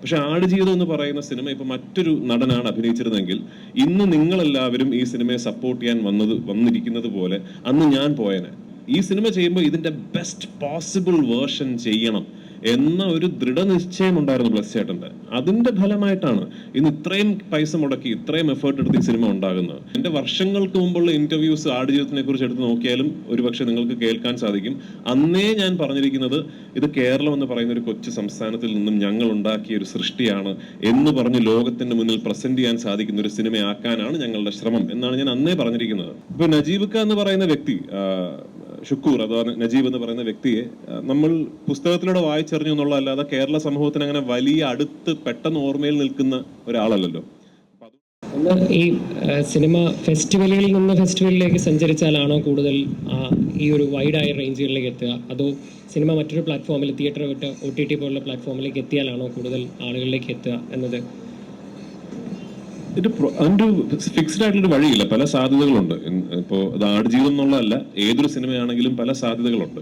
പക്ഷെ ആടുജീവിതം എന്ന് പറയുന്ന സിനിമ ഇപ്പൊ മറ്റൊരു നടനാണ് അഭിനയിച്ചിരുന്നെങ്കിൽ ഇന്ന് നിങ്ങളെല്ലാവരും ഈ സിനിമയെ സപ്പോർട്ട് ചെയ്യാൻ വന്നത് വന്നിരിക്കുന്നത് പോലെ അന്ന് ഞാൻ പോയനെ. ഈ സിനിമ ചെയ്യുമ്പോൾ ഇതിന്റെ ബെസ്റ്റ് പോസിബിൾ വേർഷൻ ചെയ്യണം. എന്ന ഒരു ദൃഢനിശ്ചയം ഉണ്ടായിരുന്നു ബ്ലസ് ചേട്ടന്റെ അതിന്റെ ഫലമായിട്ടാണ് ഇന്ന് ഇത്രയും പൈസ മുടക്കി ഇത്രയും എഫേർട്ട് എടുത്ത് ഈ സിനിമ ഉണ്ടാകുന്നത്. എന്റെ വർഷങ്ങൾക്ക് മുമ്പുള്ള ഇന്റർവ്യൂസ് ആടുജീവിതത്തിനെ കുറിച്ച് എടുത്ത് നോക്കിയാലും ഒരുപക്ഷെ നിങ്ങൾക്ക് കേൾക്കാൻ സാധിക്കും. അന്നേ ഞാൻ പറഞ്ഞിരിക്കുന്നത് ഇത് കേരളം എന്ന് പറയുന്ന ഒരു കൊച്ചു സംസ്ഥാനത്തിൽ നിന്നും ഞങ്ങൾ ഉണ്ടാക്കിയ ഒരു സൃഷ്ടിയാണ് എന്ന് പറഞ്ഞ് ലോകത്തിന്റെ മുന്നിൽ പ്രസന്റ് ചെയ്യാൻ സാധിക്കുന്ന ഒരു സിനിമയാക്കാനാണ് ഞങ്ങളുടെ ശ്രമം എന്നാണ് ഞാൻ അന്നേ പറഞ്ഞിരിക്കുന്നത്. ഇപ്പൊ നജീബ് എന്ന് പറയുന്ന വ്യക്തി ഷുക്കൂർ അഥവാ നജീബ് എന്ന് പറയുന്ന വ്യക്തിയെ നമ്മൾ പുസ്തകത്തിലൂടെ വായിച്ചറിഞ്ഞു എന്നുള്ളതല്ലാതെ കേരള സമൂഹത്തിന് അങ്ങനെ വലിയ അടുത്ത് പെട്ടെന്ന് ഓർമ്മയിൽ നിൽക്കുന്ന ഒരാളല്ലല്ലോ. ഈ സിനിമ ഫെസ്റ്റിവലുകളിൽ നിന്ന് ഫെസ്റ്റിവലിലേക്ക് സഞ്ചരിച്ചാലാണോ കൂടുതൽ ഈ ഒരു വൈഡായ റേഞ്ചുകളിലേക്ക് എത്തുക? അതോ സിനിമ മറ്റൊരു പ്ലാറ്റ്ഫോമിൽ തിയേറ്റർ വിട്ട് ഒ ടി ടി പോലുള്ള പ്ലാറ്റ്ഫോമിലേക്ക് എത്തിയാലാണോ കൂടുതൽ ആളുകളിലേക്ക് എത്തുക എന്നത്? ഇത് അതിന്റെ ഫിക്സ്ഡ് ആയിട്ടുള്ള വഴിയില്ല. പല സാധ്യതകളുണ്ട്. ഇപ്പോൾ ഇപ്പോ ഇത് ആടുജീവിതം എന്നുള്ളതല്ല ഏതൊരു സിനിമയാണെങ്കിലും പല സാധ്യതകളുണ്ട്.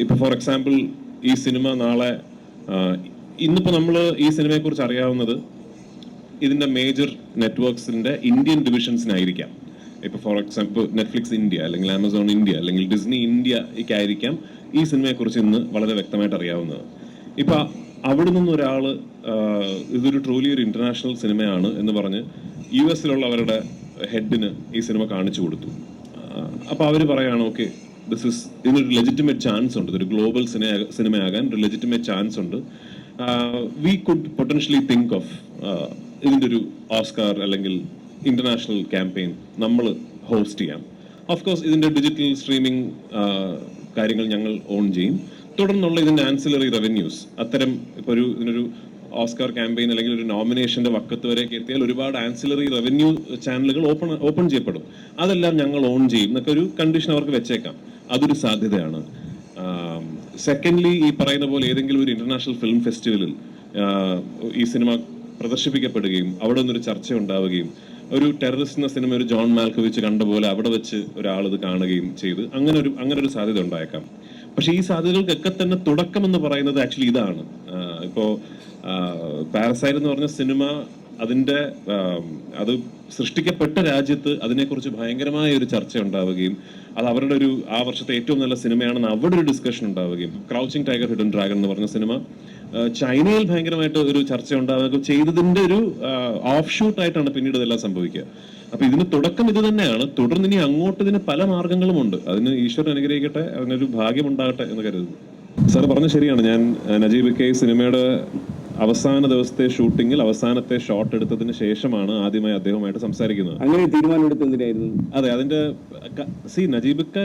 ഇപ്പോൾ ഫോർ എക്സാമ്പിൾ ഈ സിനിമ നാളെ ഇന്നിപ്പോൾ ഇന്നിപ്പോ നമ്മൾ ഈ സിനിമയെക്കുറിച്ച് അറിയാവുന്നത് ഇതിന്റെ മേജർ നെറ്റ്വർക്സിന്റെ ഇന്ത്യൻ ഡിവിഷൻസിനായിരിക്കാം ഇപ്പോൾ ഫോർ എക്സാമ്പിൾ നെറ്റ്ഫ്ലിക്സ് ഇന്ത്യ അല്ലെങ്കിൽ ആമസോൺ ഇന്ത്യ അല്ലെങ്കിൽ ഡിസ്നി ഇന്ത്യക്കായിരിക്കാം ഈ സിനിമയെക്കുറിച്ച് ഇന്ന് വളരെ വ്യക്തമായിട്ട് അറിയാവുന്നത്. ഇപ്പൊ അവിടെ നിന്ന് ഒരാൾ ഇതൊരു ട്രൂലി ഒരു ഇന്റർനാഷണൽ സിനിമയാണ് എന്ന് പറഞ്ഞ് യു എസിലുള്ള അവരുടെ ഹെഡിന് ഈ സിനിമ കാണിച്ചു കൊടുത്തു. അപ്പോൾ അവർ പറയാണ് ഓക്കെ ദിസ് ഇസ് ഇതിനൊരു ലെജിറ്റിമേറ്റ് ചാൻസ് ഉണ്ട്. ഇതൊരു ഗ്ലോബൽ സിനിമയാകാൻ ഒരു ലെജിറ്റിമേറ്റ് ചാൻസ് ഉണ്ട്. We could potentially think of ഇതിന്റെ ഒരു ഓസ്കാർ അല്ലെങ്കിൽ ഇന്റർനാഷണൽ ക്യാമ്പയിൻ നമ്മൾ ഹോസ്റ്റ് ചെയ്യാം. ഓഫ് കോഴ്സ് ഇതിന്റെ ഡിജിറ്റൽ സ്ട്രീമിംഗ് കാര്യങ്ങൾ ഞങ്ങൾ ഓൺ ചെയ്യും. തുടർന്നുള്ള ഇതിന്റെ ആൻസിലറി റവന്യൂസ് അത്തരം ഇപ്പൊ ഒരു ഇതിനൊരു ഓസ്കാർ ക്യാമ്പയിൻ അല്ലെങ്കിൽ ഒരു നോമിനേഷന്റെ വക്കത്ത് വരെയൊക്കെ എത്തിയാൽ ഒരുപാട് ആൻസിലറി റവന്യൂ ചാനലുകൾ ഓപ്പൺ ഓപ്പൺ ചെയ്യപ്പെടും. അതെല്ലാം ഞങ്ങൾ ഓൺ ചെയ്യും എന്നൊക്കെ ഒരു കണ്ടീഷൻ അവർക്ക് വെച്ചേക്കാം. അതൊരു സാധ്യതയാണ്. സെക്കൻഡ്ലി ഈ പറയുന്ന പോലെ ഏതെങ്കിലും ഒരു ഇന്റർനാഷണൽ ഫിലിം ഫെസ്റ്റിവലിൽ ഈ സിനിമ പ്രദർശിപ്പിക്കപ്പെടുകയും അവിടെ നിന്നൊരു ചർച്ച ഉണ്ടാവുകയും ഒരു ടെററിസ്റ്റ് എന്ന സിനിമ ഒരു ജോൺ മാൽക്കോവിച്ച് കണ്ട പോലെ അവിടെ വെച്ച് ഒരാൾ ഇത് കാണുകയും ചെയ്ത് അങ്ങനെ ഒരു അങ്ങനെ ഒരു സാധ്യത ഉണ്ടായേക്കാം. പക്ഷേ ഈ സാധ്യതകൾക്കൊക്കെ തന്നെ തുടക്കം എന്ന് പറയുന്നത് ആക്ച്വലി ഇതാണ്. ഇപ്പോൾ ഇപ്പോ പാരസൈറ്റ് എന്ന് പറഞ്ഞ സിനിമ അതിന്റെ അത് സൃഷ്ടിക്കപ്പെട്ട രാജ്യത്ത് അതിനെക്കുറിച്ച് ഭയങ്കരമായ ഒരു ചർച്ച ഉണ്ടാവുകയും അത് അവരുടെ ഒരു ആ വർഷത്തെ ഏറ്റവും നല്ല സിനിമയാണെന്ന് അവിടെ ഒരു ഡിസ്കഷൻ ഉണ്ടാവുകയും ക്രൗച്ചിങ് ടൈഗർ ഹിഡൻ ഡ്രാഗൺ എന്ന് പറഞ്ഞ സിനിമ ചൈനയിൽ ഭയങ്കരമായിട്ട് ഒരു ചർച്ച ഉണ്ടാവുകയും ചെയ്തതിന്റെ ഒരു ഓഫ് ഷൂട്ടായിട്ടാണ് പിന്നീട് ഇതെല്ലാം സംഭവിക്കുക. അപ്പൊ ഇതിന് തുടക്കം ഇത് തന്നെയാണ്. തുടർന്ന് ഇനി അങ്ങോട്ട് ഇതിന് പല മാർഗങ്ങളുമുണ്ട് അതിന് ഈശ്വരൻ അനുഗ്രഹിക്കട്ടെ അതിനൊരു ഭാഗ്യം ഉണ്ടാകട്ടെ എന്ന് കരുതുന്നു. സാർ പറഞ്ഞ ശരിയാണ്. ഞാൻ നജീബ് കെ സിനിമയുടെ അവസാന ദിവസത്തെ ഷൂട്ടിങ്ങിൽ അവസാനത്തെ ഷോട്ട് എടുത്തതിന് ശേഷമാണ് ആദ്യമായി അദ്ദേഹവുമായിട്ട് സംസാരിക്കുന്നത്. അങ്ങനെ തീരുമാനമെടുത്ത് എന്തിനായിരുന്നു? അതെ അതിന്റെ സി നജീബിക്ക്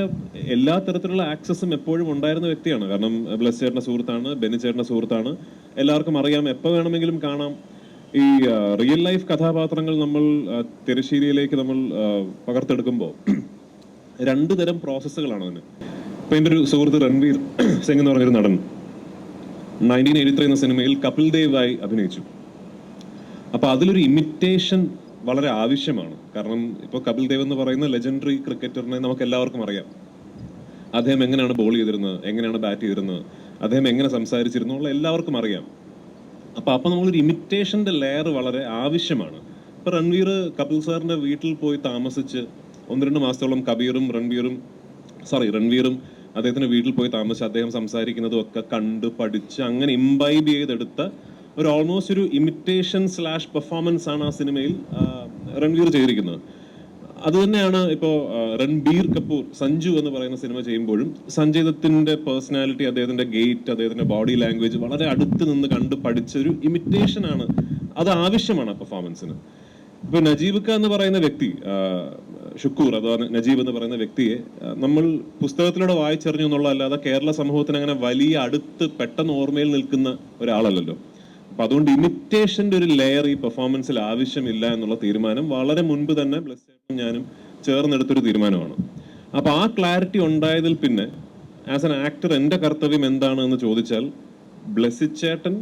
എല്ലാ തരത്തിലുള്ള ആക്സസും എപ്പോഴും ഉണ്ടായിരുന്ന വ്യക്തിയാണ്. കാരണം ബ്ലസ് ചേട്ടന്റെ സുഹൃത്താണ് ബെന്നി ചേട്ടന്റെ സുഹൃത്താണ്. എല്ലാവർക്കും അറിയാം എപ്പോൾ വേണമെങ്കിലും കാണാം. ഈ റിയൽ ലൈഫ് കഥാപാത്രങ്ങൾ നമ്മൾ തിരശ്ശീലയിലേക്ക് നമ്മൾ പകർത്തെടുക്കുമ്പോൾ രണ്ട് തരം പ്രോസസ്സുകളാണ് അതിന്. ഇപ്പം എന്റെ ഒരു സുഹൃത്ത് രൺവീർ സിംഗ് എന്ന് പറഞ്ഞൊരു നടൻ നയന്റീൻ ത്രീ എന്ന സിനിമയിൽ കപിൽ ദേവായി അഭിനയിച്ചു. അപ്പോൾ അതിലൊരു ഇമിറ്റേഷൻ വളരെ ആവശ്യമാണ്. കാരണം ഇപ്പോൾ കപിൽ ദേവ് എന്ന് പറയുന്ന ലെജൻഡറി ക്രിക്കറ്ററിനെ നമുക്ക് എല്ലാവർക്കും അറിയാം. അദ്ദേഹം എങ്ങനെയാണ് ബോൾ ചെയ്തിരുന്നത് എങ്ങനെയാണ് ബാറ്റ് ചെയ്തിരുന്നത് അദ്ദേഹം എങ്ങനെ സംസാരിച്ചിരുന്നു എല്ലാവർക്കും അറിയാം. അപ്പൊ അപ്പൊ നമ്മളൊരു ഇമിറ്റേഷന്റെ ലെയർ വളരെ ആവശ്യമാണ്. ഇപ്പൊ രൺവീർ കപിൽ സാറിന്റെ വീട്ടിൽ പോയി താമസിച്ച് ഒന്ന് രണ്ട് മാസത്തോളം കബീറും രൺവീറും സോറി രൺവീറും അദ്ദേഹത്തിന്റെ വീട്ടിൽ പോയി താമസിച്ച് അദ്ദേഹം സംസാരിക്കുന്നതും ഒക്കെ കണ്ട് പഠിച്ച് അങ്ങനെ ഇംബൈബ് ചെയ്തെടുത്ത ഒരു ഓൾമോസ്റ്റ് ഒരു ഇമിറ്റേഷൻ സ്ലാഷ് പെർഫോമൻസ് ആണ് ആ സിനിമയിൽ രൺവീർ ചെയ്തിരിക്കുന്നത്. അത് തന്നെയാണ് ഇപ്പോ ആ, രൺബീർ കപൂർ സഞ്ജു എന്ന് പറയുന്ന സിനിമ ചെയ്യുമ്പോഴും സഞ്ജയ് ദത്തിന്റെ പേഴ്സണാലിറ്റി അദ്ദേഹത്തിന്റെ ഗേറ്റ് അദ്ദേഹത്തിന്റെ ബോഡി ലാംഗ്വേജ് വളരെ അടുത്ത് നിന്ന് കണ്ട് പഠിച്ചൊരു ഇമിറ്റേഷൻ ആണ് അത് ആവശ്യമാണ് ആ പെർഫോമൻസിന് ഇപ്പൊ നജീബ് എന്ന് പറയുന്ന വ്യക്തി ഷുക്കൂർ അഥവാ നജീബ് എന്ന് പറയുന്ന വ്യക്തിയെ നമ്മൾ പുസ്തകത്തിലൂടെ വായിച്ചറിഞ്ഞു എന്നുള്ളതല്ലാതെ കേരള സമൂഹത്തിന് അങ്ങനെ വലിയ അടുത്ത് പെട്ടെന്ന് ഓർമ്മയിൽ നിൽക്കുന്ന ഒരാളല്ലല്ലോ. അപ്പൊ അതുകൊണ്ട് ഇമിറ്റേഷന്റെ ഒരു ലെയർ ഈ പെർഫോമൻസിൽ ആവശ്യമില്ല എന്നുള്ള തീരുമാനം വളരെ മുൻപ് തന്നെ ബ്ലസ് ചേട്ടനും ഞാനും ചേർന്നെടുത്തൊരു തീരുമാനമാണ്. അപ്പൊ ആ ക്ലാരിറ്റി ഉണ്ടായതിൽ പിന്നെ ആസ് എൻ ആക്ടർ എന്റെ കർത്തവ്യം എന്താണ് എന്ന് ചോദിച്ചാൽ ബ്ലസ്സിച്ചേട്ടൻ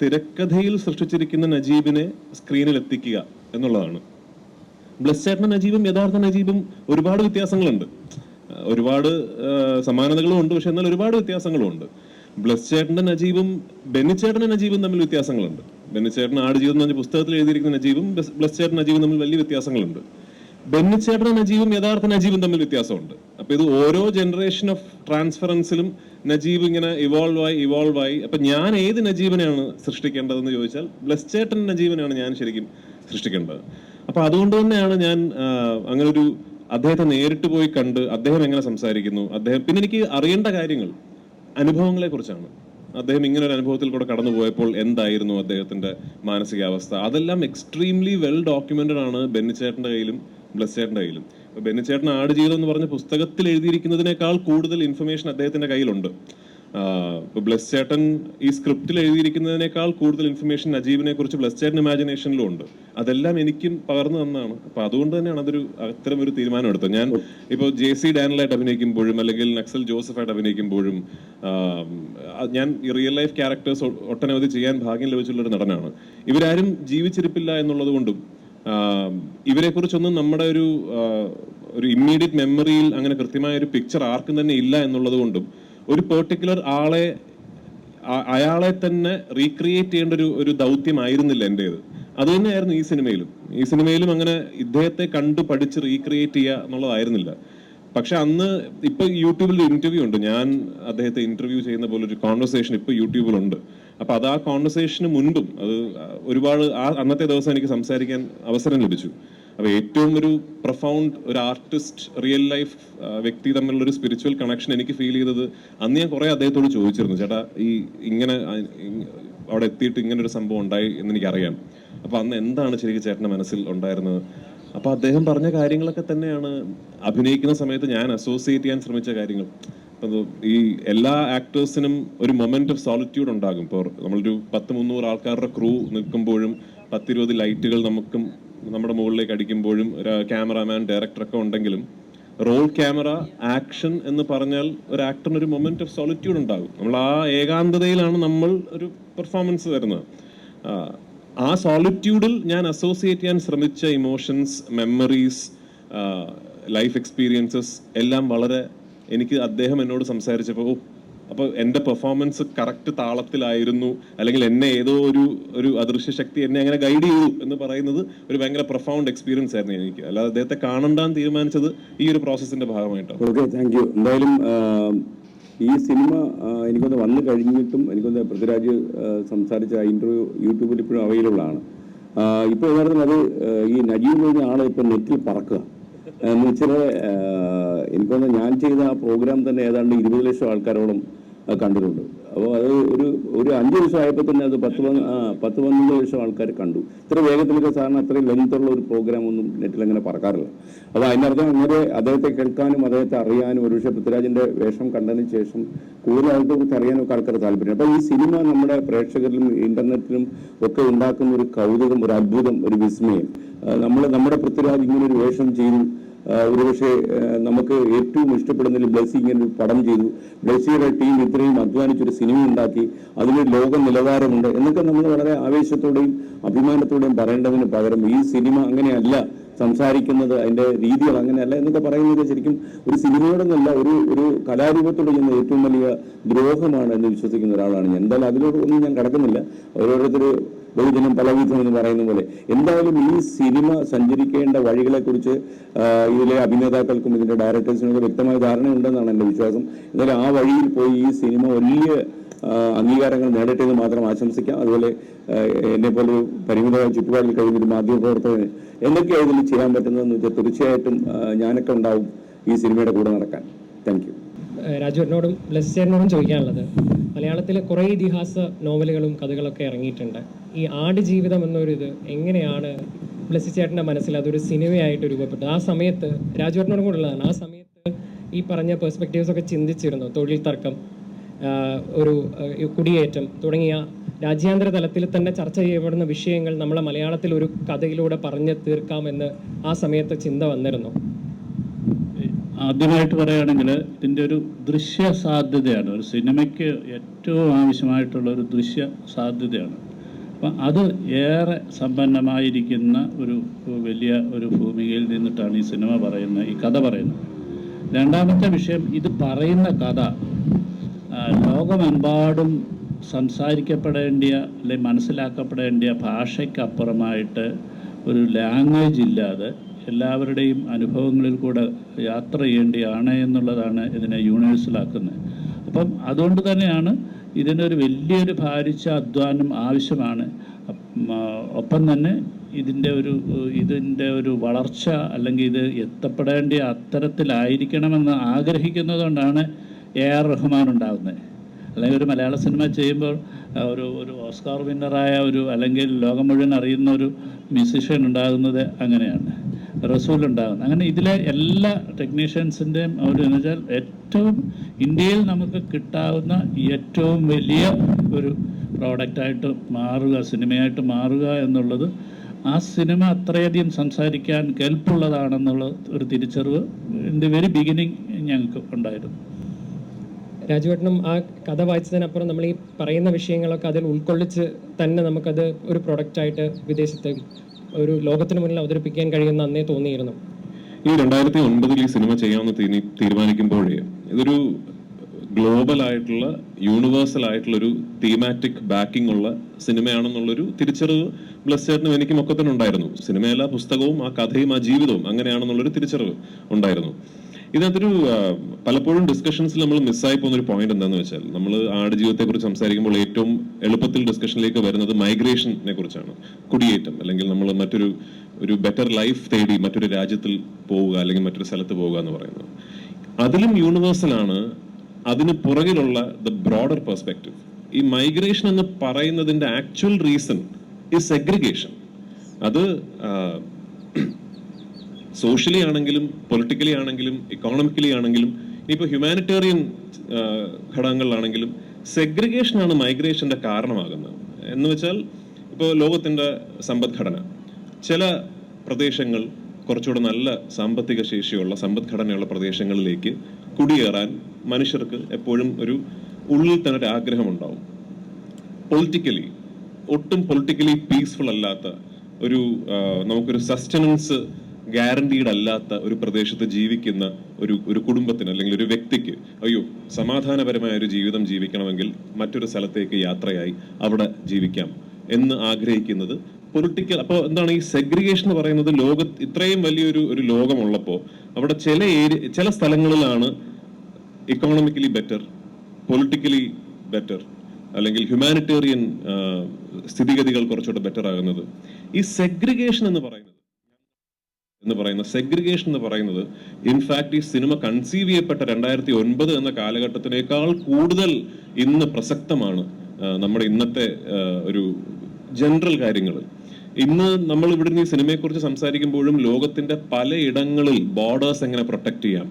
തിരക്കഥയിൽ സൃഷ്ടിച്ചിരിക്കുന്ന നജീബിനെ സ്ക്രീനിൽ എത്തിക്കുക എന്നുള്ളതാണ്. ബ്ലസ് ചേട്ടൻ നജീബും യഥാർത്ഥ നജീബും ഒരുപാട് വ്യത്യാസങ്ങളുണ്ട്. ഒരുപാട് സമാനതകളും ഉണ്ട് പക്ഷെ എന്നാൽ ഒരുപാട് വ്യത്യാസങ്ങളും ഉണ്ട് ബ്ലസ് ചേട്ടന്റെ നജീബും ബെന്നിച്ചേട്ടന്റെ നജീബും തമ്മിൽ വ്യത്യാസങ്ങളുണ്ട്. ബെന്നിച്ചേട്ടൻ ആടുജീവിതം എന്ന് പറഞ്ഞ പുസ്തകത്തിൽ എഴുതിയിരിക്കുന്ന നജീബും ബ്ലസ്- ചേട്ടൻ നജീബും തമ്മിൽ വലിയ വ്യത്യാസങ്ങളുണ്ട്. ബെന്നിച്ചേട്ടനും നജീബും യഥാർത്ഥ നജീബും തമ്മിൽ വ്യത്യാസമുണ്ട്. അപ്പൊ ഇത് ഓരോ ജനറേഷൻ ഓഫ് ട്രാൻസ്ഫറൻസിലും നജീബ് ഇങ്ങനെ ഇവോൾവ് ആയി ഇവോൾവ് ആയി. അപ്പൊ ഞാൻ ഏത് നജീബിനെയാണ് സൃഷ്ടിക്കേണ്ടതെന്ന് ചോദിച്ചാൽ ബ്ലസ് ചേട്ടൻ നജീബിനെയാണ് ഞാൻ ശരിക്കും സൃഷ്ടിക്കേണ്ടത്. അപ്പൊ അതുകൊണ്ട് തന്നെയാണ് ഞാൻ അങ്ങനെ ഒരു അദ്ദേഹത്തെ നേരിട്ട് പോയി കണ്ട് അദ്ദേഹം എങ്ങനെ സംസാരിക്കുന്നു അദ്ദേഹം പിന്നെ എനിക്ക് അറിയേണ്ട കാര്യങ്ങൾ അനുഭവങ്ങളെ കുറിച്ചാണ് അദ്ദേഹം ഇങ്ങനെ ഒരു അനുഭവത്തിൽ കൂടെ കടന്നു പോയപ്പോൾ എന്തായിരുന്നു അദ്ദേഹത്തിന്റെ മാനസികാവസ്ഥ? അതെല്ലാം എക്സ്ട്രീംലി വെൽ ഡോക്യുമെന്റഡ് ആണ് ബെന്നിച്ചേട്ടന്റെ കയ്യിലും ബ്ലസ് ചേട്ടന്റെ കയ്യിലും ബെന്നിച്ചേട്ടൻ ആടുജീവിതം എന്ന് പറഞ്ഞ പുസ്തകത്തിൽ എഴുതിയിരിക്കുന്നതിനേക്കാൾ കൂടുതൽ ഇൻഫർമേഷൻ അദ്ദേഹത്തിന്റെ കയ്യിലുണ്ട്. ബ്ലസ് ചേട്ടൻ ഈ സ്ക്രിപ്റ്റിൽ എഴുതിയിരിക്കുന്നതിനേക്കാൾ കൂടുതൽ ഇൻഫർമേഷൻ നജീബിനെ കുറിച്ച് ബ്ലസ് ചേട്ടൻ ഇമാജിനേഷനിലും ഉണ്ട്. അതെല്ലാം എനിക്കും പകർന്നു തന്നാണ്. അപ്പൊ അതുകൊണ്ട് തന്നെയാണ് അതൊരു അത്തരം ഒരു തീരുമാനം എടുത്തത്. ഞാൻ ഇപ്പോൾ ജെ സി ഡാനിലായിട്ട് അഭിനയിക്കുമ്പോഴും അല്ലെങ്കിൽ നക്സൽ ജോസഫായിട്ട് അഭിനയിക്കുമ്പോഴും ഞാൻ റിയൽ ലൈഫ് ക്യാരക്ടേഴ്സ് ഒട്ടനവധി ചെയ്യാൻ ഭാഗ്യം ലഭിച്ചുള്ള ഒരു നടനാണ്. ഇവരാരും ജീവിച്ചിരിപ്പില്ല എന്നുള്ളത് കൊണ്ടും ഇവരെ കുറിച്ചൊന്നും നമ്മുടെ ഒരു ഒരു ഇമ്മീഡിയറ്റ് മെമ്മറിയിൽ അങ്ങനെ കൃത്യമായ ഒരു പിക്ചർ ആർക്കും തന്നെ ഇല്ല എന്നുള്ളത് കൊണ്ടും ഒരു പെർട്ടിക്കുലർ ആളെ അയാളെ തന്നെ റീക്രിയേറ്റ് ചെയ്യേണ്ട ഒരു ഒരു ദൗത്യമായിരുന്നില്ല എന്റെത് അത് തന്നെയായിരുന്നു ഈ സിനിമയിലും. ഈ സിനിമയിലും അങ്ങനെ ഇദ്ദേഹത്തെ കണ്ടു പഠിച്ച് റീക്രിയേറ്റ് ചെയ്യുക എന്നുള്ളതായിരുന്നില്ല. പക്ഷെ അന്ന് ഇപ്പൊ യൂട്യൂബിൽ ഇന്റർവ്യൂ ഉണ്ട്. ഞാൻ അദ്ദേഹത്തെ ഇന്റർവ്യൂ ചെയ്യുന്ന പോലെ ഒരു കോൺവെർസേഷൻ ഇപ്പൊ യൂട്യൂബിലുണ്ട്. അപ്പൊ അത് ആ കോൺവെർസേഷന് മുൻപും അത് ഒരുപാട് ആ അന്നത്തെ ദിവസം എനിക്ക് സംസാരിക്കാൻ അവസരം ലഭിച്ചു. അപ്പൊ ഏറ്റവും ഒരു പ്രൊഫൗണ്ട് ഒരു ആർട്ടിസ്റ്റ് റിയൽ ലൈഫ് വ്യക്തി തമ്മിലുള്ള ഒരു സ്പിരിച്വൽ കണക്ഷൻ എനിക്ക് ഫീൽ ചെയ്തത് അന്ന് ഞാൻ കുറേ അദ്ദേഹത്തോട് ചോദിച്ചിരുന്നു. ചേട്ടാ ഈ ഇങ്ങനെ അവിടെ എത്തിയിട്ട് ഇങ്ങനെ ഒരു സംഭവം ഉണ്ടായി എന്ന് എനിക്കറിയാം. അപ്പോൾ അന്ന് എന്താണ് ശരിക്കും ചേട്ടന്റെ മനസ്സിൽ ഉണ്ടായിരുന്നത്? അപ്പോൾ അദ്ദേഹം പറഞ്ഞ കാര്യങ്ങളൊക്കെ തന്നെയാണ് അഭിനയിക്കുന്ന സമയത്ത് ഞാൻ അസോസിയേറ്റ് ചെയ്യാൻ ശ്രമിച്ച കാര്യങ്ങൾ. ഈ എല്ലാ ആക്ടേഴ്സിനും ഒരു മൊമെന്റ് ഓഫ് സോളിറ്റ്യൂഡ് ഉണ്ടാകും. ഇപ്പോൾ നമ്മളൊരു പത്ത് മുന്നൂറ് ആൾക്കാരുടെ ക്രൂ നിൽക്കുമ്പോഴും പത്തിരുപത് ലൈറ്റുകൾ നമുക്കും നമ്മുടെ മുകളിലേക്ക് അടിക്കുമ്പോഴും ഒരു ക്യാമറാമാൻ ഡയറക്ടറൊക്കെ ഉണ്ടെങ്കിലും റോൾ ക്യാമറ ആക്ഷൻ എന്ന് പറഞ്ഞാൽ ഒരു ആക്ടറിന് ഒരു മൊമെന്റ് ഓഫ് സോളിറ്റ്യൂഡ് ഉണ്ടാകും. നമ്മൾ ആ ഏകാന്തതയിലാണ് നമ്മൾ ഒരു പെർഫോമൻസ് തരുന്നത് ആ, സോളിറ്റ്യൂഡിൽ ഞാൻ അസോസിയേറ്റ് ചെയ്യാൻ ശ്രമിച്ച ഇമോഷൻസ് മെമ്മറീസ് ലൈഫ് എക്സ്പീരിയൻസസ് എല്ലാം വളരെ എനിക്ക് അദ്ദേഹം എന്നോട് സംസാരിച്ചപ്പോൾ അപ്പോൾ എന്റെ പെർഫോമൻസ് കറക്റ്റ് താളത്തിലായിരുന്നു. അല്ലെങ്കിൽ എന്നെ ഏതോ ഒരു ഒരു അദൃശ്യ ശക്തി എന്നെ അങ്ങനെ ഗൈഡ് ചെയ്തു എന്ന് പറയുന്നത് ഒരു ഭയങ്കര പ്രൊഫൗണ്ട് എക്സ്പീരിയൻസ് ആയിരുന്നു എനിക്ക്. അല്ലാതെ അദ്ദേഹത്തെ കാണണ്ടാന്ന് തീരുമാനിച്ചത് ഈ ഒരു പ്രോസസ്സിന്റെ ഭാഗമായിട്ടാണ്. ഓക്കെ താങ്ക് യു എന്തായാലും ഈ സിനിമ എനിക്കൊന്ന് വന്നു കഴിഞ്ഞിട്ടും എനിക്കൊന്ന് പൃഥ്വിരാജ് സംസാരിച്ച ഇന്റർവ്യൂ യൂട്യൂബിൽ ഇപ്പോഴും അവൈലബിൾ ആണ്. ഇപ്പോൾ യഥാർത്ഥത്തിൽ അത് ഈ നജീബ് ആളെ ഇപ്പോൾ നെറ്റിൽ പറക്കുക. എന്ന് വെച്ചാൽ എനിക്കൊന്ന് ഞാൻ ചെയ്ത ആ പ്രോഗ്രാം തന്നെ ഏതാണ്ട് ഇരുപത് ലക്ഷം ആൾക്കാരോളം കണ്ടിട്ടുണ്ട്. അപ്പോൾ അത് ഒരു ഒരു അഞ്ച് ദിവസം ആയപ്പോൾ തന്നെ അത് പത്ത് പത്ത് പന്ത്രണ്ട് ലക്ഷം ആൾക്കാർ കണ്ടു. ഇത്ര വേഗത്തിലൊക്കെ സാറിന് അത്രയും ലെങ്ത്തുള്ള ഒരു പ്രോഗ്രാം ഒന്നും നെറ്റിൽ അങ്ങനെ പറക്കാറില്ല. അപ്പോൾ അതിനർത്ഥം അങ്ങനെ അദ്ദേഹത്തെ കേൾക്കാനും അദ്ദേഹത്തെ അറിയാനും ഒരുപക്ഷെ പൃഥ്വിരാജിന്റെ വേഷം കണ്ടതിന് ശേഷം കൂടുതൽ അറിയാനും ഒക്കെ ആൾക്കാർ താല്പര്യം അപ്പോൾ ഈ സിനിമ നമ്മുടെ പ്രേക്ഷകരിലും ഇന്റർനെറ്റിലും ഒക്കെ ഉണ്ടാക്കുന്ന ഒരു കൗതുകം ഒരു അത്ഭുതം ഒരു വിസ്മയം. നമ്മൾ നമ്മുടെ പൃഥ്വിരാജ് ഇങ്ങനെ ഒരു വേഷം ചെയ്തു. ഒരുപക്ഷെ നമുക്ക് ഏറ്റവും ഇഷ്ടപ്പെടുന്നതിൽ ബ്ലസ് ഇങ്ങനെ ഒരു പടം ചെയ്തു. ബ്ലസ്സിയുടെ ടീം ഇത്രയും അധ്വാനിച്ചൊരു സിനിമ ഉണ്ടാക്കി അതിന് ലോക നിലവാരമുണ്ട് എന്നൊക്കെ നമ്മൾ വളരെ ആവേശത്തോടെയും അഭിമാനത്തോടെയും പറയേണ്ടതിന് പകരം ഈ സിനിമ അങ്ങനെയല്ല സംസാരിക്കുന്നത് അതിന്റെ രീതികൾ അങ്ങനെയല്ല എന്നൊക്കെ പറയുന്നത് ശരിക്കും ഒരു സിനിമയോടൊന്നല്ല ഒരു ഒരു കലാരൂപത്തോട് ചെയ്യുന്ന ഏറ്റവും വലിയ ദ്രോഹമാണ് എന്ന് വിശ്വസിക്കുന്ന ഒരാളാണ് ഞാൻ. എന്തായാലും അതിലോട്ടൊന്നും ഞാൻ കടക്കുന്നില്ല. ഓരോരുത്തർ ബഹുജനം പലവിധം എന്ന് പറയുന്ന പോലെ. എന്തായാലും ഈ സിനിമ സഞ്ചരിക്കേണ്ട വഴികളെ കുറിച്ച് ഇതിലെ അഭിനേതാക്കൾക്കും ഇതിന്റെ ഡയറക്ടേഴ്സിനും ഒക്കെ വ്യക്തമായ ധാരണയുണ്ടെന്നാണ് എന്റെ വിശ്വാസം. എന്നാലും ആ വഴിയിൽ പോയി ഈ സിനിമ വലിയ അംഗീകാരങ്ങൾ നേടട്ടെ എന്ന് മാത്രം ആശംസിക്കാം. അതുപോലെ എന്നെ പോലെ പരിമിതമായ ചുറ്റുപാടിൽ കഴിയുന്ന ഒരു മാധ്യമപ്രവർത്തകന് എന്തൊക്കെയാണ് ഇതിൽ ചെയ്യാൻ പറ്റുന്നതെന്ന് വെച്ചാൽ തീർച്ചയായിട്ടും ഞാനൊക്കെ ഉണ്ടാവും ഈ സിനിമയുടെ കൂടെ നടക്കാൻ. താങ്ക് യു രാജു എന്നോടും ബ്ലസ് ചോദിക്കാനുള്ളത് മലയാളത്തിലെ കുറേ ഇതിഹാസ നോവലുകളും കഥകളൊക്കെ ഇറങ്ങിയിട്ടുണ്ട്. ഈ ആട് ജീവിതം എന്നൊരു ഇത് എങ്ങനെയാണ് ബ്ലസ്സി ചേട്ടന്റെ മനസ്സിൽ അതൊരു സിനിമയായിട്ട് രൂപപ്പെട്ടത്? ആ സമയത്ത് രാജുവേട്ടനോടും കൂടെ ഉള്ളതാണ്. ആ സമയത്ത് ഈ പറഞ്ഞ പെർസ്പെക്റ്റീവ്സ് ഒക്കെ ചിന്തിച്ചിരുന്നു? തൊഴിൽ തർക്കം ഒരു കുടിയേറ്റം തുടങ്ങിയ രാജ്യാന്തര തലത്തിൽ തന്നെ ചർച്ച ചെയ്യപ്പെടുന്ന വിഷയങ്ങൾ നമ്മളെ മലയാളത്തിൽ ഒരു കഥയിലൂടെ പറഞ്ഞ് തീർക്കാമെന്ന് ആ സമയത്ത് ചിന്ത വന്നിരുന്നു? ആദ്യമായിട്ട് പറയുകയാണെങ്കിൽ ഇതിന്റെ ഒരു ദൃശ്യ സാധ്യതയാണ് ഒരു സിനിമയ്ക്ക് ഏറ്റവും ആവശ്യമായിട്ടുള്ള ഒരു ദൃശ്യ സാധ്യതയാണ് അപ്പം അത് ഏറെ സമ്പന്നമായിരിക്കുന്ന ഒരു വലിയ ഒരു ഭൂമികയിൽ നിന്നിട്ടാണ് ഈ സിനിമ പറയുന്നത് ഈ കഥ പറയുന്നത്. രണ്ടാമത്തെ വിഷയം ഇത് പറയുന്ന കഥ ലോകമെമ്പാടും സംസാരിക്കപ്പെടേണ്ടിയ അല്ലെങ്കിൽ മനസ്സിലാക്കപ്പെടേണ്ടിയ ഭാഷയ്ക്കപ്പുറമായിട്ട് ഒരു ലാംഗ്വേജ് ഇല്ലാതെ എല്ലാവരുടെയും അനുഭവങ്ങളിൽ കൂടെ യാത്ര ചെയ്യേണ്ടിയാണ് എന്നുള്ളതാണ് ഇതിനെ യൂണിവേഴ്സലാക്കുന്നത് അപ്പം അതുകൊണ്ട് തന്നെയാണ് ഇതിനൊരു വലിയൊരു ഭാരിച്ച അധ്വാനം ആവശ്യമാണ്. ഒപ്പം തന്നെ ഇതിന്റെ ഒരു ഇതിന്റെ ഒരു വളർച്ച അല്ലെങ്കിൽ ഇത് എത്തപ്പെടേണ്ട അത്തരത്തിലായിരിക്കണമെന്ന് ആഗ്രഹിക്കുന്നതുകൊണ്ടാണ് എ ആർ റഹ്മാൻ ഉണ്ടാകുന്നത് അല്ലെങ്കിൽ ഒരു മലയാള സിനിമ ചെയ്യുമ്പോൾ ഒരു ഒരു ഓസ്കാർ വിന്നറായ ഒരു അല്ലെങ്കിൽ ലോകം മുഴുവൻ അറിയുന്ന ഒരു മ്യൂസിഷ്യൻ ഉണ്ടാകുന്നത് അങ്ങനെയാണ്. റസൂൽ ഉണ്ടാകുന്നത്. അങ്ങനെ ഇതിലെ എല്ലാ ടെക്നീഷ്യൻസിന്റെയും ഒരു എന്ന് വെച്ചാൽ ഏറ്റവും ഇന്ത്യയിൽ നമുക്ക് കിട്ടാവുന്ന ഏറ്റവും വലിയ ഒരു പ്രോഡക്റ്റായിട്ട് മാറുക സിനിമയായിട്ട് മാറുക എന്നുള്ളത് ആ സിനിമ അത്രയധികം സംസാരിക്കാൻ കെൽപ്പുള്ളതാണെന്നുള്ള ഒരു തിരിച്ചറിവ് ഇൻ ദി വെരി ബിഗിനിങ് ഞങ്ങൾക്ക് ഉണ്ടായിരുന്നു. രാജുവേട്ടനും ആ കഥ വായിച്ചതിനപ്പുറം നമ്മൾ ഈ പറയുന്ന വിഷയങ്ങളൊക്കെ അതിൽ ഉൾക്കൊള്ളിച്ച് തന്നെ നമുക്കത് ഒരു പ്രൊഡക്റ്റായിട്ട് വിദേശത്ത് ഒരു ലോകത്തിന് മുന്നിൽ അവതരിപ്പിക്കാൻ കഴിയുന്ന അന്നേ തോന്നിയിരുന്നു. ഈ രണ്ടായിരത്തി ഒൻപതിൽ ഈ സിനിമ ചെയ്യാമെന്ന് തീരുമാനിക്കുമ്പോഴേ ഇതൊരു ഗ്ലോബൽ ആയിട്ടുള്ള യൂണിവേഴ്സൽ ആയിട്ടുള്ള ഒരു തീമാറ്റിക് ബാക്കിംഗ് ഉള്ള സിനിമയാണെന്നുള്ളൊരു തിരിച്ചറിവ് ബ്ലസ്റ്റേറിനും എനിക്കും ഒക്കെ തന്നെ ഉണ്ടായിരുന്നു. സിനിമയല്ല പുസ്തകവും ആ കഥയും ആ ജീവിതവും അങ്ങനെയാണെന്നുള്ളൊരു തിരിച്ചറിവ് ഉണ്ടായിരുന്നു. ഇതിനകത്തൊരു പലപ്പോഴും ഡിസ്കഷൻസിൽ നമ്മൾ മിസ്സായി പോകുന്ന ഒരു പോയിന്റ് എന്താണെന്ന് വെച്ചാൽ നമ്മൾ ആടുജീവിതത്തെ കുറിച്ച് സംസാരിക്കുമ്പോൾ ഏറ്റവും എളുപ്പത്തിൽ ഡിസ്കഷനിലേക്ക് വരുന്നത് മൈഗ്രേഷനെ കുറിച്ചാണ്. കുടിയേറ്റം അല്ലെങ്കിൽ നമ്മൾ മറ്റൊരു ഒരു ബെറ്റർ ലൈഫ് തേടി മറ്റൊരു രാജ്യത്തിൽ പോവുക അല്ലെങ്കിൽ മറ്റൊരു സ്ഥലത്ത് പോവുക എന്ന് പറയുന്നത്. അതിലും യൂണിവേഴ്സൽ ആണ് അതിന് പുറകിലുള്ള ദ ബ്രോഡർ പെർസ്പെക്റ്റീവ് ഈ മൈഗ്രേഷൻ എന്ന് പറയുന്നതിന്റെ ആക്ച്വൽ റീസൺ ഈ സെഗ്രിഗേഷൻ അത് സോഷ്യലി ആണെങ്കിലും പൊളിറ്റിക്കലി ആണെങ്കിലും ഇക്കോണമിക്കലി ആണെങ്കിലും ഇനിയിപ്പോൾ ഹ്യൂമാനിറ്റേറിയൻ ഘടകങ്ങളിലാണെങ്കിലും സെഗ്രിഗേഷനാണ് മൈഗ്രേഷന്റെ കാരണമാകുന്നത്. എന്ന് വെച്ചാൽ ഇപ്പോൾ ലോകത്തിന്റെ സമ്പദ്ഘടന ചില പ്രദേശങ്ങൾ കുറച്ചുകൂടെ നല്ല സാമ്പത്തിക ശേഷിയുള്ള സമ്പദ്ഘടനയുള്ള പ്രദേശങ്ങളിലേക്ക് കുടിയേറാൻ മനുഷ്യർക്ക് എപ്പോഴും ഒരു ഉള്ളിൽ തന്നെ ഒരു ആഗ്രഹമുണ്ടാവും. പൊളിറ്റിക്കലി ഒട്ടും പൊളിറ്റിക്കലി പീസ്ഫുൾ അല്ലാത്ത ഒരു നമുക്കൊരു സസ്റ്റനൻസ് ഗ്യാരണ്ടീഡ് അല്ലാത്ത ഒരു പ്രദേശത്ത് ജീവിക്കുന്ന ഒരു ഒരു കുടുംബത്തിന് അല്ലെങ്കിൽ ഒരു വ്യക്തിക്ക് അയ്യോ സമാധാനപരമായ ഒരു ജീവിതം ജീവിക്കണമെങ്കിൽ മറ്റൊരു സ്ഥലത്തേക്ക് യാത്രയായി അവിടെ ജീവിക്കാം എന്ന് ആഗ്രഹിക്കുന്നത് പൊളിറ്റിക്കൽ അപ്പോൾ എന്താണ് ഈ സെഗ്രിഗേഷൻ എന്ന് പറയുന്നത് ലോക ഇത്രയും വലിയൊരു ഒരു ലോകമുള്ളപ്പോൾ അവിടെ ചില ഏരിയ ചില സ്ഥലങ്ങളിലാണ് ഇക്കോണമിക്കലി ബെറ്റർ പൊളിറ്റിക്കലി ബെറ്റർ അല്ലെങ്കിൽ ഹ്യൂമാനിറ്റേറിയൻ സ്ഥിതിഗതികൾ കുറച്ചുകൂടെ ബെറ്റർ ആകുന്നത്. ഈ സെഗ്രിഗേഷൻ എന്ന് പറയുന്നത് എന്ന് പറയുന്ന സെഗ്രിഗേഷൻ എന്ന് പറയുന്നത് ഇൻഫാക്ട് ഈ സിനിമ കൺസീവ് ചെയ്യപ്പെട്ട രണ്ടായിരത്തി ഒൻപത് എന്ന കാലഘട്ടത്തിനേക്കാൾ കൂടുതൽ ഇന്ന് പ്രസക്തമാണ് നമ്മുടെ ഇന്നത്തെ ഒരു ജനറൽ കാര്യങ്ങൾ. ഇന്ന് നമ്മൾ ഇവിടുന്ന് ഈ സിനിമയെക്കുറിച്ച് സംസാരിക്കുമ്പോഴും ലോകത്തിന്റെ പലയിടങ്ങളിൽ ബോർഡേഴ്സ് എങ്ങനെ പ്രൊട്ടക്ട് ചെയ്യാം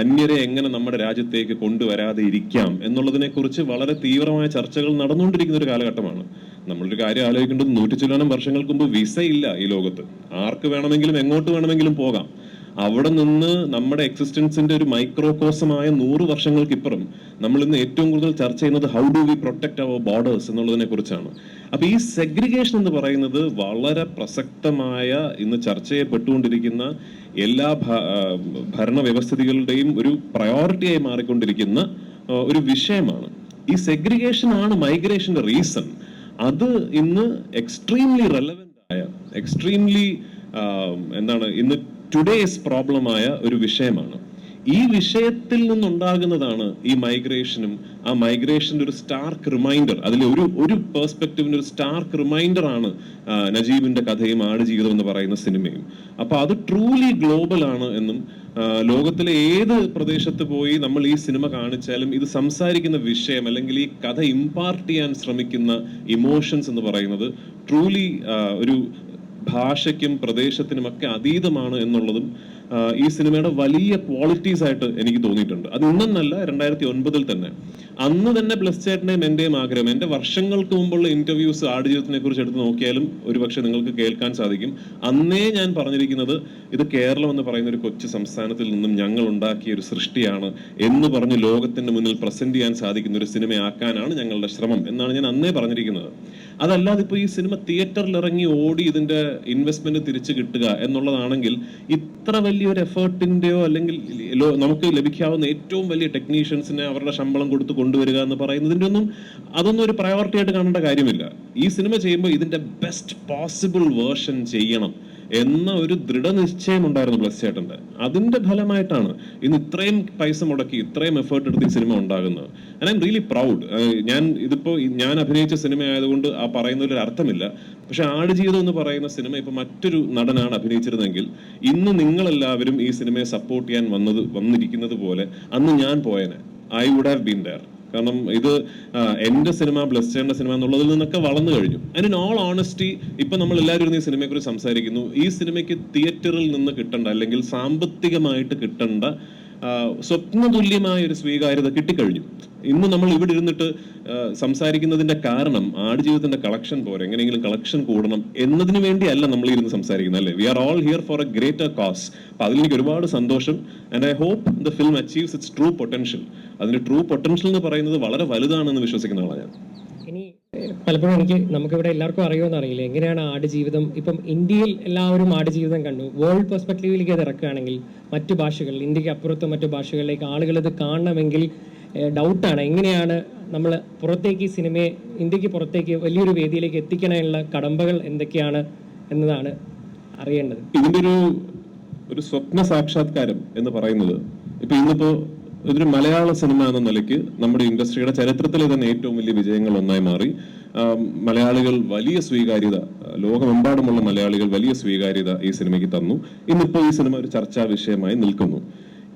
അന്യരെ എങ്ങനെ നമ്മുടെ രാജ്യത്തേക്ക് കൊണ്ടുവരാതെ ഇരിക്കാം എന്നുള്ളതിനെക്കുറിച്ച് വളരെ തീവ്രമായ ചർച്ചകൾ നടന്നുകൊണ്ടിരിക്കുന്ന ഒരു കാലഘട്ടമാണ്. നമ്മളൊരു കാര്യം ആലോചിക്കേണ്ടത് നൂറ്റി ചില്ലാനം വർഷങ്ങൾക്ക് മുമ്പ് വിസ ഇല്ല ഈ ലോകത്ത്. ആർക്ക് വേണമെങ്കിലും എങ്ങോട്ട് വേണമെങ്കിലും പോകാം. അവിടെ നിന്ന് നമ്മുടെ എക്സിസ്റ്റൻസിന്റെ ഒരു മൈക്രോകോസമായ നൂറ് വർഷങ്ങൾക്കിപ്പുറം നമ്മൾ ഇന്ന് ഏറ്റവും കൂടുതൽ ചർച്ച ചെയ്യുന്നത് how do we protect our borders എന്നുള്ളതിനെ കുറിച്ചാണ്. അപ്പൊ ഈ സെഗ്രിഗേഷൻ എന്ന് പറയുന്നത് വളരെ പ്രസക്തമായ ഇന്ന് ചർച്ച ചെയ്യപ്പെട്ടുകൊണ്ടിരിക്കുന്ന എല്ലാ ഭരണ വ്യവസ്ഥിതികളുടെയും ഒരു പ്രയോറിറ്റിയായി മാറിക്കൊണ്ടിരിക്കുന്ന ഒരു വിഷയമാണ്. ഈ സെഗ്രിഗേഷൻ ആണ് മൈഗ്രേഷന്റെ റീസൺ അത് ഇന്ന് എക്സ്ട്രീംലി റെലവെന്റ് ആയ എക്സ്ട്രീംലി എന്താണ് ഇന്ന് ടുഡേസ് പ്രോബ്ലമായ ഒരു വിഷയമാണ്. ഈ വിഷയത്തിൽ നിന്നുണ്ടാകുന്നതാണ് ഈ മൈഗ്രേഷനും ആ മൈഗ്രേഷന്റെ ഒരു സ്റ്റാർക്ക് റിമൈൻഡർ അതിലെ ഒരു ഒരു പേഴ്സ്പെക്റ്റീവിന്റെ ഒരു സ്റ്റാർക്ക് റിമൈൻഡർ ആണ് നജീബിന്റെ കഥയും ആടുജീവിതം എന്ന് പറയുന്ന സിനിമയും. അപ്പോൾ അത് ട്രൂലി ഗ്ലോബൽ ആണ് എന്നും ലോകത്തിലെ ഏത് പ്രദേശത്ത് പോയി നമ്മൾ ഈ സിനിമ കാണിച്ചാലും ഇത് സംസാരിക്കുന്ന വിഷയം അല്ലെങ്കിൽ ഈ കഥ ഇമ്പാർട്ട് ചെയ്യാൻ ശ്രമിക്കുന്ന ഇമോഷൻസ് എന്ന് പറയുന്നത് ട്രൂലി ഒരു ഭാഷയ്ക്കും പ്രദേശത്തിനുമൊക്കെ അതീതമാണ് എന്നുള്ളതും ഈ സിനിമയുടെ വലിയ ക്വാളിറ്റീസ് ആയിട്ട് എനിക്ക് തോന്നിയിട്ടുണ്ട്. അത് ഇന്നെന്നല്ല രണ്ടായിരത്തി ഒൻപതിൽ തന്നെ. അന്ന് തന്നെ പ്ലസ് ചേട്ടനെയും എന്റെയും ആഗ്രഹം. എന്റെ വർഷങ്ങൾക്ക് മുമ്പുള്ള ഇന്റർവ്യൂസ് ആടുജീവിതത്തിനെ കുറിച്ച് എടുത്ത് നോക്കിയാലും ഒരുപക്ഷെ നിങ്ങൾക്ക് കേൾക്കാൻ സാധിക്കും. അന്നേ ഞാൻ പറഞ്ഞിരിക്കുന്നത് ഇത് കേരളം എന്ന് പറയുന്ന ഒരു കൊച്ചു സംസ്ഥാനത്തിൽ നിന്നും ഞങ്ങൾ ഉണ്ടാക്കിയ ഒരു സൃഷ്ടിയാണ് എന്ന് പറഞ്ഞ് ലോകത്തിന്റെ മുന്നിൽ പ്രസന്റ് ചെയ്യാൻ സാധിക്കുന്ന ഒരു സിനിമയാക്കാനാണ് ഞങ്ങളുടെ ശ്രമം എന്നാണ് ഞാൻ അന്നേ പറഞ്ഞിരിക്കുന്നത്. അതല്ലാതെ ഇപ്പോൾ ഈ സിനിമ തിയേറ്ററിൽ ഇറങ്ങി ഓടി ഇതിന്റെ ഇൻവെസ്റ്റ്മെന്റ് തിരിച്ചു കിട്ടുക എന്നുള്ളതാണെങ്കിൽ ഇത്ര വലിയൊരു എഫേർട്ടിന്റെയോ അല്ലെങ്കിൽ നമുക്ക് ലഭിക്കാവുന്ന ഏറ്റവും വലിയ ടെക്നീഷ്യൻസിനെ അവരുടെ ശമ്പളം കൊടുത്ത് കൊണ്ടുവരിക എന്ന് പറയുന്നതിന്റെ ഒന്നും അതൊന്നും ഒരു പ്രയോറിറ്റി ആയിട്ട് കാണേണ്ട കാര്യമില്ല. ഈ സിനിമ ചെയ്യുമ്പോൾ ഇതിന്റെ ബെസ്റ്റ് പോസിബിൾ വേർഷൻ ചെയ്യണം. എന്ന ഒരു ദൃഢനിശ്ചയം ഉണ്ടായിരുന്നു ബ്ലസ് ചേട്ടന്റെ അതിന്റെ ഫലമായിട്ടാണ് ഇന്ന് ഇത്രയും പൈസ മുടക്കി ഇത്രയും എഫേർട്ട് എടുത്ത് ഈ സിനിമ ഉണ്ടാകുന്നത്. ഐ ആം റിയലി പ്രൗഡ് ഞാൻ ഇതിപ്പോ ഞാൻ അഭിനയിച്ച സിനിമ ആയതുകൊണ്ട് ആ പറയുന്നതിൽ ഒരു അർത്ഥമില്ല. പക്ഷെ ആടുജീവിതം എന്ന് പറയുന്ന സിനിമ ഇപ്പൊ മറ്റൊരു നടനാണ് അഭിനയിച്ചിരുന്നെങ്കിൽ ഇന്ന് നിങ്ങളെല്ലാവരും ഈ സിനിമയെ സപ്പോർട്ട് ചെയ്യാൻ വന്നത് വന്നിരിക്കുന്നത് പോലെ അന്ന് ഞാൻ പോയനെ. I would have been there കാരണം ഇത് എന്റെ സിനിമ ബ്ലസ് ചെയ്യേണ്ട സിനിമ എന്നുള്ളതിൽ നിന്നൊക്കെ വളർന്നു കഴിഞ്ഞു. അതിന് ഇൻ ഓൾ ഓണസ്റ്റി ഇപ്പൊ നമ്മൾ എല്ലാവരും ഇരുന്ന് ഈ സിനിമയെ കുറിച്ച് സംസാരിക്കുന്നു. ഈ സിനിമയ്ക്ക് തിയേറ്ററിൽ നിന്ന് കിട്ടേണ്ട അല്ലെങ്കിൽ സാമ്പത്തികമായിട്ട് കിട്ടേണ്ട സ്വപ്നതുല്യമായ ഒരു സ്വീകാര്യത കിട്ടിക്കഴിഞ്ഞു. ഇന്ന് നമ്മൾ ഇവിടെ ഇരുന്നിട്ട് സംസാരിക്കുന്നതിന്റെ കാരണം ആടുജീവിതത്തിന്റെ കളക്ഷൻ പോരെ എങ്ങനെയെങ്കിലും കളക്ഷൻ കൂടണം എന്നതിന് വേണ്ടിയല്ല നമ്മൾ ഇരുന്ന് സംസാരിക്കുന്നത് അല്ലേ? We are all here for a greater cause അപ്പൊ അതിൽ എനിക്ക് ഒരുപാട് സന്തോഷം. And I hope the film achieves its true potential അതിന്റെ ട്രൂ പൊട്ടൻഷ്യൽ എന്ന് പറയുന്നത് വളരെ വലുതാണെന്ന് വിശ്വസിക്കുന്ന ആളാണ് ഞാൻ. പലപ്പോഴും എനിക്ക് നമുക്കിവിടെ എല്ലാവർക്കും അറിയുമെന്ന് അറിയില്ല. എങ്ങനെയാണ് ആടുജീവിതം? ഇപ്പം ഇന്ത്യയിൽ എല്ലാവരും ആടുജീവിതം കണ്ടു. വേൾഡ് പെർസ്പെക്റ്റീവിലേക്ക് അത് ഇറക്കുകയാണെങ്കിൽ മറ്റു ഭാഷകൾ ഇന്ത്യയ്ക്ക് അപ്പുറത്ത് മറ്റു ഭാഷകളിലേക്ക് ആളുകൾ ഇത് കാണണമെങ്കിൽ ഡൗട്ടാണ് എങ്ങനെയാണ് നമ്മൾ പുറത്തേക്ക് ഈ സിനിമയെ ഇന്ത്യയ്ക്ക് പുറത്തേക്ക് വലിയൊരു വേദിയിലേക്ക് എത്തിക്കാനുള്ള കടമ്പകൾ എന്തൊക്കെയാണ് എന്നതാണ് അറിയേണ്ടത്. ഇതിന്റെ ഒരു ഒരു സ്വപ്ന സാക്ഷാത്കാരം എന്ന് പറയുന്നത് ഇപ്പൊ ഇന്നിപ്പോ ഇതൊരു മലയാള സിനിമ എന്ന നിലയ്ക്ക് നമ്മുടെ ഇൻഡസ്ട്രിയുടെ ചരിത്രത്തിലെ തന്നെ ഏറ്റവും വലിയ വിജയങ്ങൾ ഒന്നായി മാറി മലയാളികൾ വലിയ സ്വീകാര്യത ലോകമെമ്പാടുമുള്ള മലയാളികൾ വലിയ സ്വീകാര്യത ഈ സിനിമയ്ക്ക് തന്നു. ഇന്നിപ്പോ ഈ സിനിമ ഒരു ചർച്ചാ വിഷയമായി നിൽക്കുന്നു.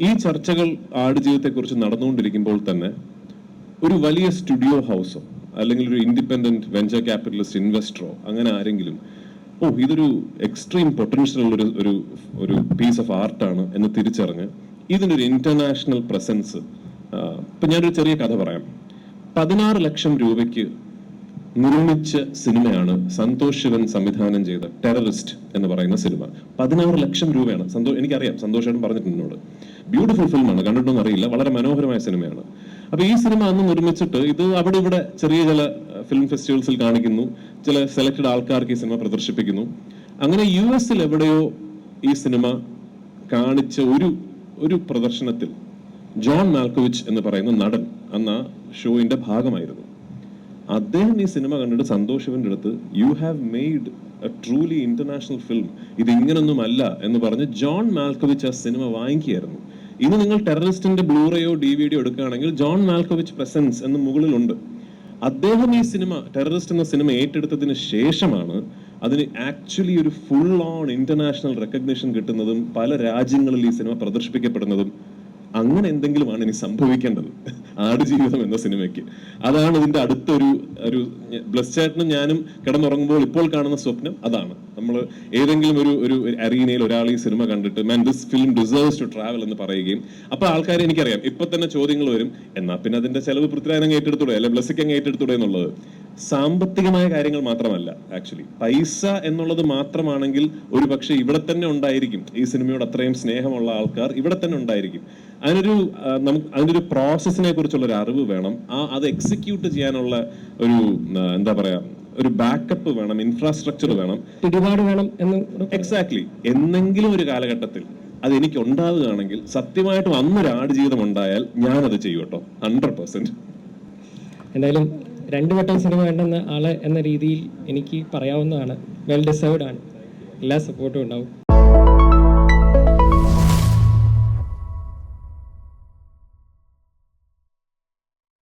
ഈ ചർച്ചകൾ ആടുജീവിതത്തെക്കുറിച്ച് നടന്നുകൊണ്ടിരിക്കുമ്പോൾ തന്നെ ഒരു വലിയ സ്റ്റുഡിയോ ഹൗസോ അല്ലെങ്കിൽ ഒരു ഇൻഡിപെൻഡന്റ് വെഞ്ചർ ക്യാപിറ്റലിസ്റ്റ് ഇൻവെസ്റ്ററോ അങ്ങനെ ആരെങ്കിലും ഓ ഇതൊരു എക്സ്ട്രീം പൊട്ടൻഷ്യൽ ഉള്ള ഒരു ഒരു ഒരു പീസ് ഓഫ് ആർട്ടാണ് എന്ന് തിരിച്ചറിഞ്ഞ് ഇതിനൊരു ഇന്റർനാഷണൽ പ്രസൻസ് ഇപ്പൊ ഞാനൊരു ചെറിയ കഥ പറയാം. പതിനാറ് ലക്ഷം രൂപയ്ക്ക് നിർമ്മിച്ച സിനിമയാണ് സന്തോഷ് ശിവൻ സംവിധാനം ചെയ്ത ടെററിസ്റ്റ് എന്ന് പറയുന്ന സിനിമ. പതിനാറ് ലക്ഷം രൂപയാണ്. സന്തോഷ് എനിക്കറിയാം. സന്തോഷ് ചേട്ടൻ പറഞ്ഞിട്ടുണ്ട് എന്നോട്. ബ്യൂട്ടിഫുൾ ഫിലിമാണ് കണ്ടിട്ടൊന്നും അറിയില്ല വളരെ മനോഹരമായ സിനിമയാണ്. അപ്പോൾ ഈ സിനിമ അന്ന് നിർമ്മിച്ചിട്ട് ഇത് അവിടെ ഇവിടെ ചെറിയ ചില ഫിലിം ഫെസ്റ്റിവൽസിൽ കാണിക്കുന്നു. ചില സെലക്റ്റഡ് ആൾക്കാർക്ക് ഈ സിനിമ പ്രദർശിപ്പിക്കുന്നു. അങ്ങനെ യു എസിൽ എവിടെയോ ഈ സിനിമ കാണിച്ച ഒരു ഒരു പ്രദർശനത്തിൽ ജോൺ മാൽക്കോവിച്ച് എന്ന് പറയുന്ന നടൻ അന്ന് ആ ഷോയിന്റെ ഭാഗമായിരുന്നു. അദ്ദേഹം ഈ സിനിമ കണ്ടിട്ട് സന്തോഷവന്റെ അടുത്ത് you have made a truly international film ഇത് ഇങ്ങനൊന്നും അല്ല എന്ന് പറഞ്ഞ് ജോൺ മാൽക്കോവിച്ച് ആ സിനിമ വാങ്ങിക്കുകയായിരുന്നു. ഇന്ന് നിങ്ങൾ ടെററിസ്റ്റിന്റെ ബ്ലൂറേയോ ഡി വി ഡിയോ എടുക്കുകയാണെങ്കിൽ ജോൺ മാൽക്കോവിച്ച് പ്രസൻസ് എന്ന് മുകളിലുണ്ട്. അദ്ദേഹം ഈ സിനിമ ടെററിസ്റ്റ് എന്ന സിനിമ ഏറ്റെടുത്തതിന് ശേഷമാണ് അതിന് ആക്ച്വലി ഒരു ഫുൾ ഓൺ ഇന്റർനാഷണൽ റെക്കഗ്നിഷൻ കിട്ടുന്നതും പല രാജ്യങ്ങളിൽ ഈ സിനിമ പ്രദർശിപ്പിക്കപ്പെടുന്നതും അങ്ങനെ എന്തെങ്കിലുമാണ് ഇനി സംഭവിക്കേണ്ടത്. ആടുജീവിതം എന്ന സിനിമയ്ക്ക്. അതാണ് ഇതിന്റെ അടുത്തൊരു ഒരു ബ്ലസ് ചാറ്റിനും ഞാനും കിടന്നുറങ്ങുമ്പോൾ ഇപ്പോൾ കാണുന്ന സ്വപ്നം അതാണ്. നമ്മൾ ഏതെങ്കിലും ഒരു ഒരു അറീനയിൽ ഒരാൾ ഈ സിനിമ കണ്ടിട്ട് man this film deserves to travel എന്ന് പറയുകയും അപ്പൊ ആൾക്കാരെ എനിക്കറിയാം ഇപ്പൊ തന്നെ ചോദ്യങ്ങൾ വരും എന്നാ പിന്നെ അതിന്റെ ചെലവ് പൃഥ്വിരാജ് അങ്ങ് ഏറ്റെടുത്തൂടെ? അല്ലെ ബ്ലസ്സിക്ക് അങ്ങ് ഏറ്റെടുത്തൂടെ എന്നുള്ളത്? സാമ്പത്തികമായ കാര്യങ്ങൾ മാത്രമല്ല ആക്ച്വലി പൈസ എന്നുള്ളത് മാത്രമാണെങ്കിൽ ഒരു പക്ഷേ ഇവിടെ തന്നെ ഉണ്ടായിരിക്കും. ഈ സിനിമയോട് അത്രയും സ്നേഹമുള്ള ആൾക്കാർ ഇവിടെ തന്നെ ഉണ്ടായിരിക്കും. അതിനൊരു നമുക്ക് അതിനൊരു പ്രോസസ്സിനെ കുറിച്ചുള്ള ഒരു അറിവ് വേണം. ആ അത് എക്സിക്യൂട്ട് ചെയ്യാനുള്ള ഒരു എന്താ പറയാ ഒരു ബാക്കപ്പ് വേണം ഇൻഫ്രാസ്ട്രക്ചർ വേണം. പിടിപാട് വേണം എന്ന് എക്സാക്ട്ലി എന്നെങ്കിലും ഒരു കാലഘട്ടത്തിൽ അത് എനിക്ക് ഉണ്ടാവുകയാണെങ്കിൽ സത്യമായിട്ടും അന്നൊരു ആടുജീവിതം ഉണ്ടായാൽ ഞാനത് ചെയ്യും കേട്ടോ. ഹൺഡ്രഡ് പെർസെന്റ് എന്തായാലും രണ്ടു വട്ടം സിനിമ കണ്ടെന്ന ആൾ എന്ന രീതിയിൽ എനിക്ക് പറയാവുന്നതാണ്. വെൽ ഡിസേർവ്ഡ് ആണ്. എല്ലാ സപ്പോർട്ടും ഉണ്ടാവും.